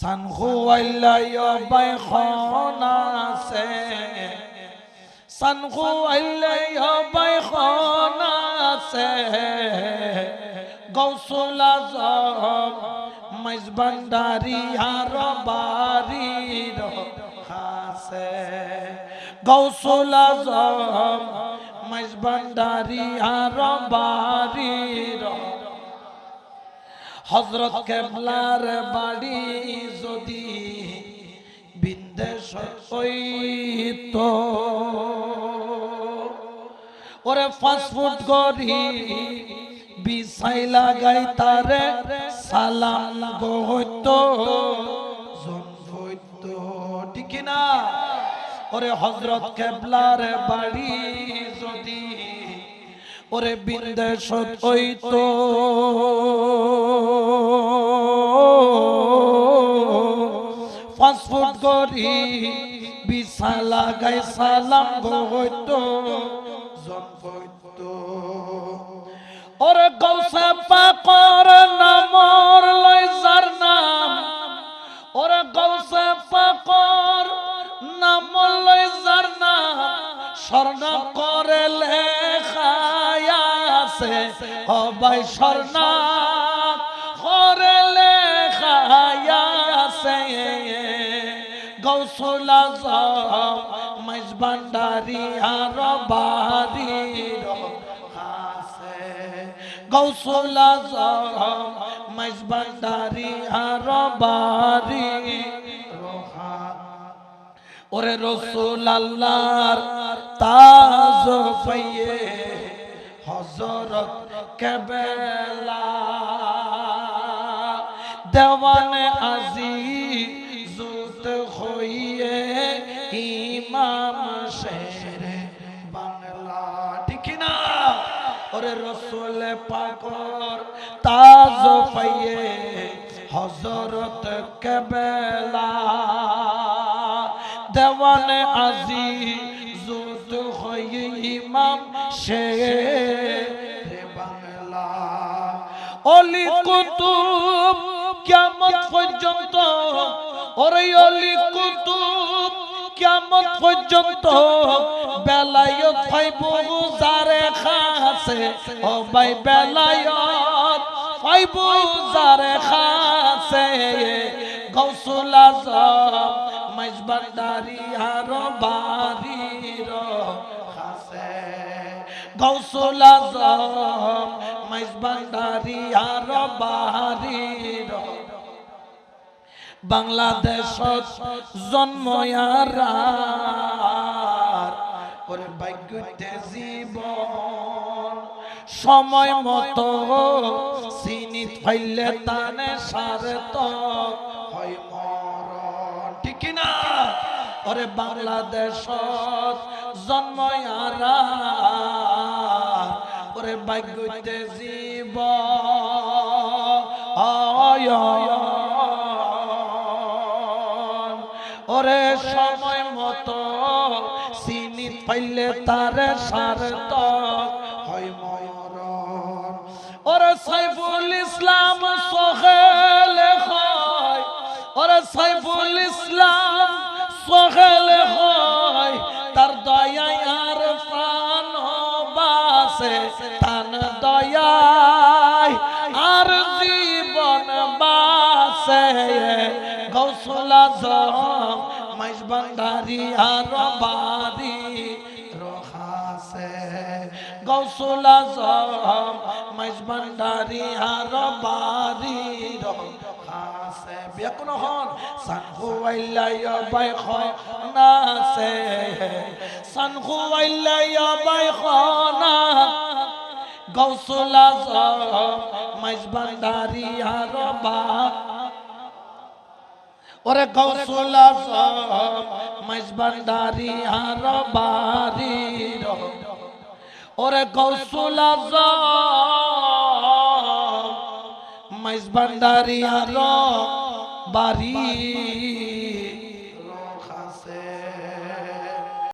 San খুয়াইলাইয় by খনাছে San খুয়াইলাইয় by খনাছে গৌসুল আজম মাইজ ভান্ডারি আর বাড়ির খাসে গৌসুল আজম মাইজ ভান্ডারি আর বাড়ির হজরত কেবলার বাড়ি যদি বিন্দেশ হইতো। ওরে ফাস্টফুড করি বিছাই লাগাই তারে সালাম গো হইতো, জন হইতো। ঠিক না? ওরে হজরত কেবলার বাড়ি যদি ওরে বিন্দেশ হইতো। করি বিছা লাগাই সালাম হইতো জন হইতো। ওরে গৌসে পাকর নামর লই যার নাম, ওরে গৌসে পাকর নাম লই যার নাম, স্বর্ণ করে লেখায় আছে হবাই স্বর্ণ গৌসুল মাইজ ভান্ডারি আর আছে গৌসুল মাইজ ভান্ডারি আর বাড়ি ওরে রসুল আল্লাহর তাজ পাইয়ে হজরত কেবেলা। দেওয়ানে আজি জুত হইয়ে ইমাম শের বাংলা ঠিক না ওরে রসুল পাকর তাজ পাইয়ে হজরত কেবেলা দেওয়ানে আজি জুত হইয়ে ইমাম শের বাংলা অলি কুতুব কেমন পর্যন্ত ওরে অলি কুতুব কেমন পর্যন্ত বেলায়ত ফাইব যারে খাসে। ও ভাই বেলায়ত ফাইব যারে খাসে। গৌসুল আজম মাইজ ভান্ডারি আর বাড়ির খাসে। গৌসুল আজম মাইজ ভান্ডারি আর বাড়ির বাংলাদেশ জন্ময়ার ওরে ভাগ্যতে জীবন, সময় মতো চিনিত ফাইলে তানে সারত হয় মরণ। ঠিক না? ওরে বাংলাদেশ জন্ময়ার ওরে ভাগ্যতে জীবন ওরে সময় মতো চিনি পাইলে তারে সারত হয় মরণ। ওরে সাইফুল ইসলাম সোহেলে হয়। ওরে সাইফুল ইসলাম সোহেলে হয়। তার দয়ায় আর প্রাণ বাসে আজম মাইজ ভান্ডারি আর বাড়ি রখাসে গৌসল আজম মাইজ ভান্ডারি আর বাড়ি রখাসে বেকুন হন, সানহু আইলাইয়া বাই খানাসে সানহু আইলাইয়া বাই খানা গৌসল আজম মাইজ ভান্ডারি আর বাড়ি ওরে গৌসুল আজম মাইজ ভান্ডারি আর বারি ওরে গৌসুল আজম আর বাড়ি